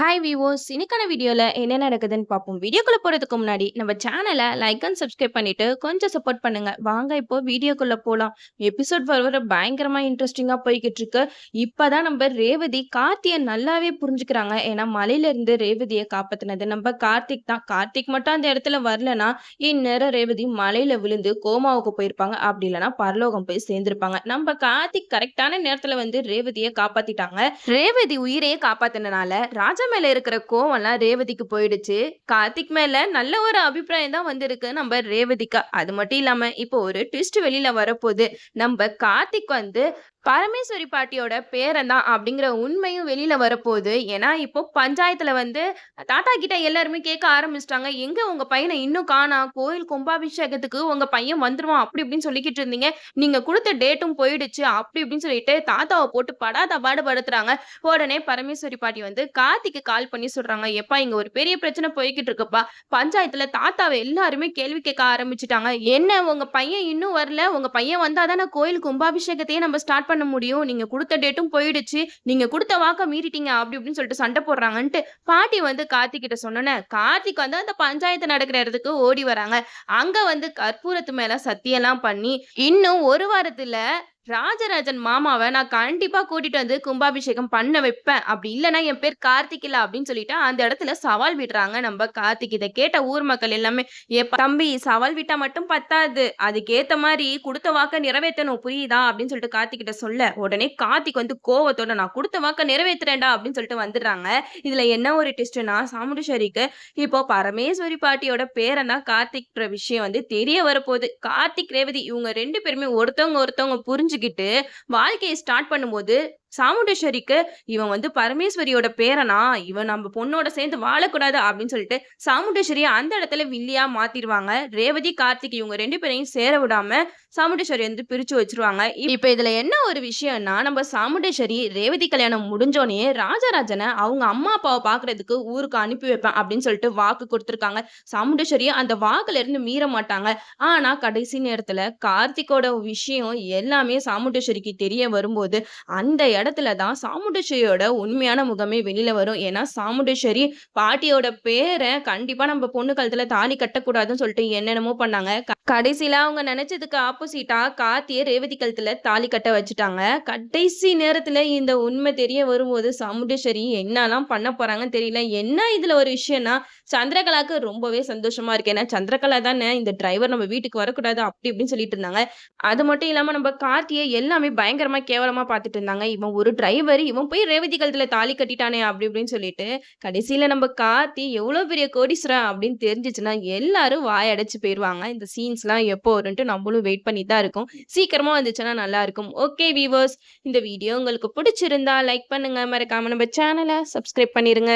Hi விவோஸ் இன்னைக்கான வீடியோவில் என்ன நடக்குதுன்னு பார்ப்போம். வீடியோக்குள்ளே போகிறதுக்கு முன்னாடி நம்ம சேனலை லைக் அண்ட் சப்ஸ்கிரைப் பண்ணிட்டு கொஞ்சம் சப்போர்ட் பண்ணுங்க. வாங்க இப்போ வீடியோக்குள்ளே போகலாம் எபிசோட் வர வர பயங்கரமாக இன்ட்ரெஸ்டிங்காக போய்கிட்டு இருக்கு. இப்போதான் நம்ம ரேவதி கார்த்தியை நல்லாவே புரிஞ்சுக்கிறாங்க. ஏன்னா மலையிலேருந்து ரேவதியை காப்பாற்றினது நம்ம கார்த்திக் தான். கார்த்திக் மட்டும் அந்த இடத்துல வரலனா இந்நேரம் ரேவதி மலையில் விழுந்து கோமாவுக்கு போயிருப்பாங்க. அப்படி இல்லைனா பரலோகம் போய் சேர்ந்துருப்பாங்க. நம்ம கார்த்திக் கரெக்டான நேரத்தில் வந்து ரேவதியை காப்பாற்றிட்டாங்க ரேவதி உயிரையே காப்பாற்றினால ராஜா மேல இருக்கிற கோவம்லாம் ரேவதிக்கு போயிடுச்சு. கார்த்திக் மேல நல்ல ஒரு அபிப்பிராயம் தான் வந்திருக்கு. நம்ம ரேவதிக்கா அது மட்டும் இல்லாம இப்போ ஒரு ட்விஸ்ட் வெளியில வரப்போகுது. நம்ம கார்த்திக் வந்து பரமேஸ்வரி பாட்டியோட பேரன் தான் அப்படிங்கிற உண்மையும் வெளியில வரப்போகுது. ஏன்னா இப்போ பஞ்சாயத்துல வந்து தாத்தா கிட்ட எல்லாருமே கேட்க ஆரம்பிச்சிட்டாங்க. எங்க உங்க பையனை இன்னும் காணா? கோயில் கும்பாபிஷேகத்துக்கு உங்க பையன் வந்துருவான். அப்படி இப்படின்னு சொல்லிக்கிட்டு இருந்தீங்க. நீங்க கொடுத்த டேட்டும் போயிடுச்சு. அப்படி இப்படின்னு சொல்லிட்டு தாத்தாவை போட்டு படாத பாடுபடுத்துறாங்க உடனே பரமேஸ்வரி பாட்டி வந்து கார்த்திக்கு கால் பண்ணி சொல்றாங்க. எப்பா இங்க ஒரு பெரிய பிரச்சனை போய்கிட்டு இருக்குப்பா. பஞ்சாயத்துல தாத்தாவை எல்லாருமே கேள்வி கேட்க ஆரம்பிச்சிட்டாங்க. என்ன உங்க பையன் இன்னும் வரல? உங்க பையன் வந்தாதானே கோயில் கும்பாபிஷேகத்தையே நம்ம ஸ்டார்ட் பண்ண முடியும். நீங்க கொடுத்த டேட்டும் போயிடுச்சு. நீங்க கொடுத்த வாக்க மீறிட்டீங்க. அப்படி இப்படின்னு சொல்லிட்டு சண்டை போடுறாங்கன்ட்டு பாட்டி வந்து கார்த்திகிட்ட சொன்னோன்னே கார்த்திக் வந்து அந்த பஞ்சாயத்து நடக்கிற இடத்துக்கு ஓடி வராங்க. அங்க வந்து கற்பூரத்து மேல சத்தியெல்லாம் பண்ணி இன்னும் ஒரு வாரத்துல ராஜராஜன் மாமாவை நான் கண்டிப்பா கூட்டிட்டு வந்து கும்பாபிஷேகம் பண்ண வைப்பேன். அப்படி இல்லைன்னா என் பேர் கார்த்திக் இல்ல அப்படின்னு சொல்லிட்டு அந்த இடத்துல சவால் விடுறாங்க நம்ம கார்த்திக். இதை கேட்ட ஊர் மக்கள் எல்லாமே ஏ தம்பி சவால் விட்டா மட்டும் பத்தாது. அதுக்கேத்த மாதிரி கொடுத்த வாக்க நிறைவேற்றணும். புரியுதா? அப்படின்னு சொல்லிட்டு கார்த்திக் கிட்ட சொல்ல உடனே கார்த்திக் வந்து கோவத்தோட நான் கொடுத்த வாக்க நிறைவேற்றுறேன்டா அப்படின்னு சொல்லிட்டு வந்துடுறாங்க. இதுல என்ன ஒரு டிஸ்ட்னா சாமுண்டேஸ்வரிக்கு இப்போ பரமேஸ்வரி பாட்டியோட பேரை தான் கார்த்திக்ன்ற விஷயம் வந்து தெரிய வரப்போகுது. கார்த்திக் ரேவதி இவங்க ரெண்டு பேருமே ஒருத்தவங்க ஒருத்தவங்க புரிஞ்சு புரிஞ்சுக்கிட்டு வாழ்க்கையை ஸ்டார்ட் பண்ணும்போது சாமுண்டேஸ்வரிக்கு இவன் வந்து பரமேஸ்வரியோட பேரனா? இவன் நம்ம பொண்ணோட சேர்ந்து வாழக்கூடாது அப்படின்னு சொல்லிட்டு சாமுண்டேஸ்வரியை அந்த இடத்துல வில்லியா மாத்திடுவாங்க. ரேவதி கார்த்திக் இவங்க ரெண்டு பேரையும் சேர விடாம சாமுண்டேஸ்வரி வந்து பிரிச்சு வச்சிருவாங்க. இப்ப இதுல என்ன ஒரு விஷயம்னா நம்ம சாமுண்டேஸ்வரி ரேவதி கல்யாணம் முடிஞ்சோடனே ராஜராஜனை அவங்க அம்மா அப்பாவை பாக்குறதுக்கு ஊருக்கு அனுப்பி வைப்பேன் அப்படின்னு சொல்லிட்டு வாக்கு கொடுத்துருக்காங்க. சாமுண்டேஸ்வரி அந்த வாக்குல இருந்து மீற மாட்டாங்க. ஆனா கடைசி நேரத்துல கார்த்திக்கோட விஷயம் எல்லாமே சாமுண்டேஸ்வரிக்கு தெரிய வரும்போது அந்த இடத்துல தான் சாமுண்டேஸ்வரியோட உண்மையான முகமே வெளியில வரும். ஏன்னா சாமுண்டேஸ்வரி பாட்டியோட பேரை கண்டிப்பா நம்ம பொண்ணு கழுத்துல தாலி கட்டக்கூடாதுன்னு சொல்லிட்டு என்னென்னமோ பண்ணாங்க. கடைசியில அவங்க நினைச்சதுக்கு ஆப்போசிட்டா காத்திய ரேவதி கழுத்துல தாலி கட்ட வச்சுட்டாங்க. கடைசி நேரத்துல இந்த உண்மை தெரிய வரும்போது சாமுண்டேஸ்வரி என்னெல்லாம் பண்ண போறாங்கன்னு தெரியல. என்ன இதுல ஒரு விஷயம்னா சந்திரகலாக்கு ரொம்பவே சந்தோஷமா இருக்கு. ஏன்னா சந்திரகலா தானே இந்த டிரைவர் நம்ம வீட்டுக்கு வரக்கூடாது அப்படி இப்படின்னு சொல்லிட்டு இருந்தாங்க. அது மட்டும் இல்லாம நம்ம கார்த்தியை எல்லாமே பயங்கரமா கேவலமா பார்த்துட்டு இருந்தாங்க. இவன் ஒரு டிரைவர் இவன் போய் ரேவதி கழுத்துல தாலி கட்டிட்டானே அப்படி இப்படின்னு சொல்லிட்டு கடைசியில நம்ம கார்த்தி எவ்வளோ பெரிய கோடீஸ்வரன் அப்படின்னு தெரிஞ்சிச்சுன்னா எல்லாரும் வாயடைச்சு போயிடுவாங்க இந்த சீன்ஸ்லாம் எப்போ வரும்ட்டு நம்மளும் வெயிட் பண்ணி தான் இருக்கும். சீக்கிரமா வந்துச்சுன்னா நல்லா இருக்கும். ஓகே வீவர்ஸ் இந்த வீடியோ உங்களுக்கு பிடிச்சிருந்தா லைக் பண்ணுங்க. மறக்காம நம்ம சேனலை சப்ஸ்கிரைப் பண்ணிருங்க.